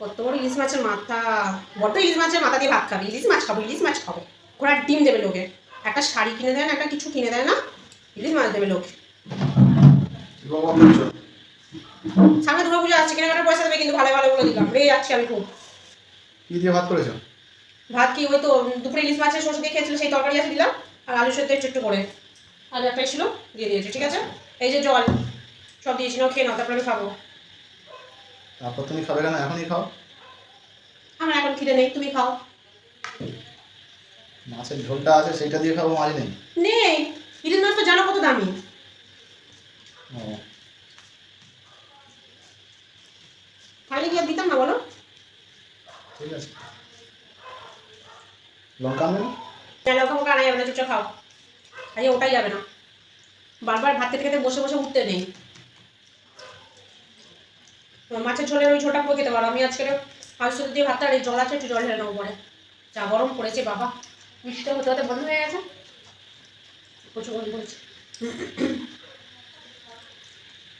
কত বড় ইলিশ মাছের মাথা? বড্ড ইলিশ মাছের মাথা দিয়ে ভাত খাবে। ইলিশ মাছ খাব ইলিশ মাছ খাব। ঘোড়ার ডিম দেবে লোকে। একটা শাড়ি কিনে দেয় না একটা কিছু কিনে দেয় না ইলিশ মাছ দেবে লোকে। সামনে দুর্গা পুজো আসছে কেনাকাটার পয়সা দেবে কিন্তু ভালো ভালো বলে দিলাম। রেগে যাচ্ছি আমি খুব। কি দিয়ে ভাত করেছ? ভাত কি ওই তো দুপুরে ইলিশ মাছের সরষে দিয়ে খেয়েছিল সেই তরকারি আছে দিলাম আর আলু সেদ্ধ একটু একটু করে। আলু একটাই ছিল দিয়ে দিয়েছি ঠিক আছে? এই যে জল সব দিয়েছি নাও খেয়ে নাও তারপরে আমি খাব। তারপর তুমি খাবে কেন? এখনই খাও। আমার এখন খিদে নেই তুমি খাও। মাছের ঝোলটা আছে সেইটা দিয়ে খাব মাছ নেই। নেই। ইলিশ মাছ তো জানো কত দামি। ও। খাইলে কি আর দিতাম না বলো? ঠিক আছে। লঙ্কা আনবে না? লঙ্কা ফোকা আনা যাবে না চুপচাপ খাও। আজকে ওটাই যাবে না। বারবার ভাত খেতে খেতে বসে বসে উঠতে নেই। মাছের ঝোলের ওই ঝোলটা করে খেতে পারো। আমি আজকে সেদ্ধ দিয়ে ভাতটা আর এই জল আছে একটু জল ঢেলে নেব পরে। যা গরম পড়েছে বাবা। বৃষ্টিটা হতে হতে বন্ধ হয়ে গেছে। প্রচুর গরম পড়েছে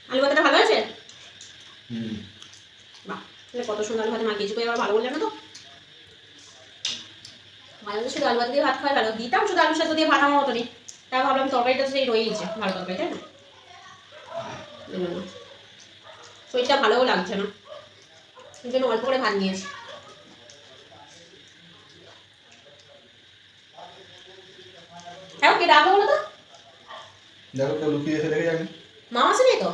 আলু ভাতটা ভালো আছে বাহ কত সুন্দর আলু ভাত মাখিয়েছি আবার ভালো বললে না তো। মাঝে মাঝে শুধু আলু ভাত দিয়ে ভাত খাওয়া ভালো। দিতাম শুধু আলু সেদ্ধ দিয়ে ভাত আমার মতো মতনই। তাই ভাবলাম তরকারিটা তো সেই রয়েইছে ভালো তরকারি তাই না? জন্য। শরীরটা ভালোও লাগছে না। সেই জন্য অল্প করে ভাত নিয়েছি। হ্যাঁ কে ডাকবো বলো তো। দেখো কেউ লুকিয়ে এসে দেখে যাবে। মা আসেনি তো?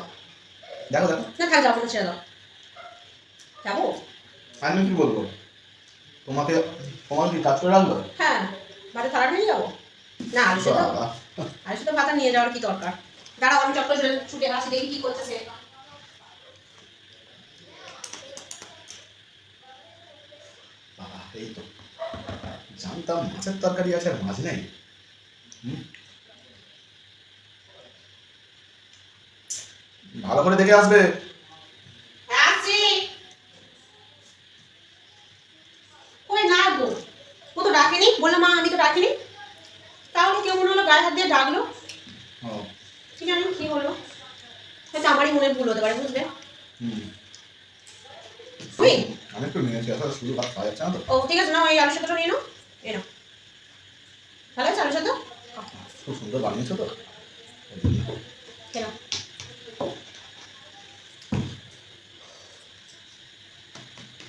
দেখো দেখো। না থাক যাব না ছেড়ে দাও যাব? আমি কি বলব? তোমাকে তোমার কি কাজ করে রাখল হ্যাঁ বাড়ি নিয়ে যাব? না ভাতা যাওয়ার কি দরকার? দাঁড়াও আমি চট করে ছুটে আসি দেখি কি করছে এই তো। জানতাম মাছের তরকারি আছে আর মাছ নেই। ভালো করে দেখে আসবে। ডাকেনি বলল মা আমি তো ডাকিনি। তাহলে কেউ মনে হলো গায়ে হাত দিয়ে ডাকলো। কি জানি কি হলো হয়তো আমারই মনে ভুল হতে পারে বুঝলে? হুম। আমি একটু নিয়েছি আসলে শুধু ভাত খাওয়া যাচ্ছে না তো ও ঠিক আছে না ওই আলু সেদ্ধটা নিয়ে নাও এ নাও। ভালো আছে আলু সেদ্ধ খুব সুন্দর বানিয়েছো তো।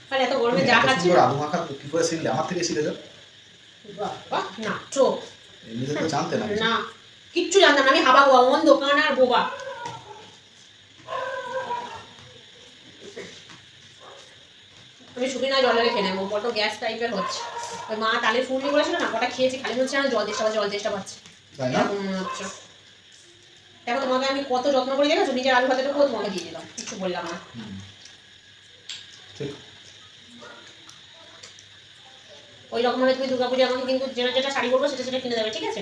তাহলে এত গরমে তুমি যা খাচ্ছি। আলু মাখা কি করে শিখলে আমার থেকে শিখেছো? বাবা না চোখ এমনিতে তো জানতে না। না কিচ্ছু জানতাম না আমি হাবা গোয়া অন্ধ কান আর বোবা। আমি শুকি না জল রেখে নেব। বড্ড গ্যাস টাইপের হচ্ছে। ওই মা তালে ফুলনি করেছিল না কটা খেয়েছি খালি হচ্ছে না জল পাচ্ছে জল চেষ্টা পাচ্ছে। এরকম মনে হচ্ছে দেখো তোমাকে আমি কত যত্ন করে দেখেছ নিজের আলু ভাজাটুকু তোমাকে দিয়ে দিলাম। কিছু বললাম না। ওই রকম ভাবে তুমি দুর্গাপূজা আমাকে কিন্তু যেটা যেটা শাড়ি পরবো সেটা সেটা কিনে দেবে ঠিক আছে?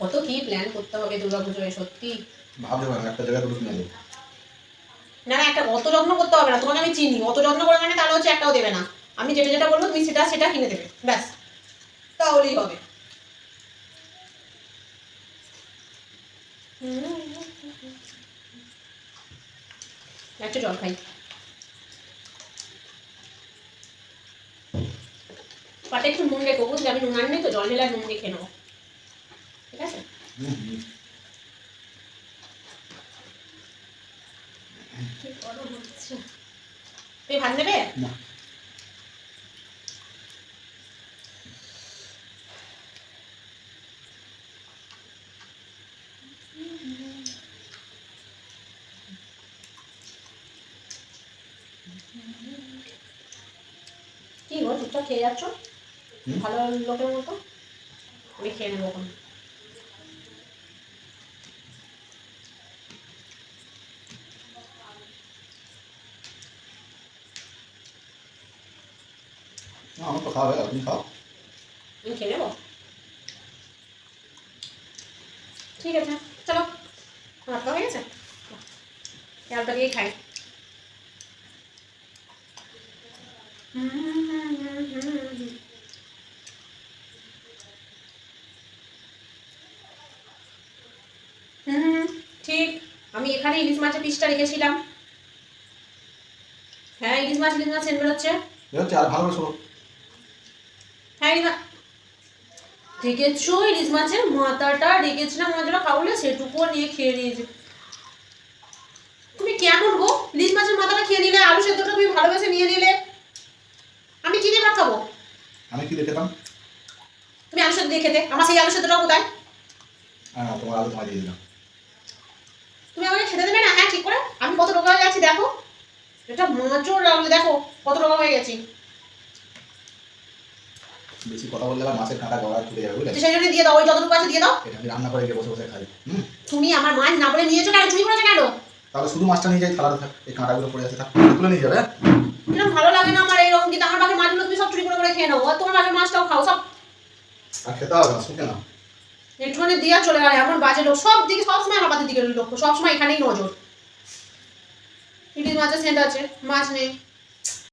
কত কি প্ল্যান করতে হবে দুর্গাপুজোয় সত্যি? পারেন একটা জায়গায় দুটো কিনে দেবো না না, একটা অত যত্ন করতে হবে না, তোমাকে আমি চিনি, অত যত্ন করে মানে তাহলে হচ্ছে একটাও দেবে না। আমি যেটা যেটা বলব, তুমি সেটা সেটা কিনে দেবে, ব্যাস। তাহলেই হবে। একটু জল খাই। পাতে একটু নুন রেখো, বুঝলে? আমি নুন আনি তো, জল আর নুন খেয়ে নেব ঠিক আছে হুম, হুম। কি গরম ভাত নেবে? না। কি গো চুপচাপ খেয়ে যাচ্ছ? ভালো লোকের মতো? আমি খেয়ে নেব না, আমার তো খাওয়া হয়ে গেল তুমি খাও। আমি খেয়ে নেব? ঠিক আছে চলো। ভাত হয়ে গেছে? খেয়ালটা দিয়েই খাই। ঠিক আমি এখানে ইলিশ মাছের পিসটা রেখেছিলাম। হ্যাঁ ইলিশ মাছ ইলিশ মাছ সেন্ট বেরোচ্ছে। বেরোচ্ছে আর ভালো শোনো। হ্যাঁ ইলিশ মাছের মাথাটা রেখেছিলাম মাছটা খাবলে সেটুকুও নিয়ে খেয়ে নিয়েছে। তুমি কেমন গো? ইলিশ মাছের মাথাটা খেয়ে নিলে আলু সেদ্ধটা তুমি ভালোবেসে নিয়ে নিলে। আমি কি দিয়ে ভাত খাব? আমি কি দেখেতাম তুমি আলু সেদ্ধ দিয়ে খেতে। আমার সেই আলু সেদ্ধটা কোথায়? হ্যাঁ তোমার আলু তোমায় দিয়ে দিলাম। তুমি আমাকে খেতে দেবে না? হ্যাঁ ঠিক করে। আমি কত রোগা হয়ে যাচ্ছি দেখো। এটা মাছও রাখলে দেখো কত রোগা হয়ে গেছি। বেশি কথা বললে আবার মাছের কাঁটা গড়া ছুটে যাবে বুঝলে? তো সেই জন্য দিয়ে দাও ওই যতটুকু আছে দিয়ে দাও। এটা আমি রান্না করে গিয়ে বসে বসে খাই হুম? তুমি আমার মাছ না বলে নিয়েছো কেন? চুরি করেছ কেন? তাহলে শুধু মাছটা নিয়ে যাই থালাতে থাক এই কাঁটাগুলো পড়ে আছে থাক তুলে নিয়ে যাবে হ্যাঁ? কীরকম ভালো লাগে না আমার এইরকম দিতে আমার বাকি মাছগুলো তুমি সব চুরি করে করে খেয়ে নাও। আর তোমার বাকি মাছটাও খাও সব। আর খেতে হবে না শুকে না একটুখানি দিয়া চলে গেলে এমন বাজে লোক। সব দিকে সবসময় আমার বাদের দিকে লোক সবসময় এখানেই নজর। ইলিশ মাছের সেন্ট আছে মাছ নেই।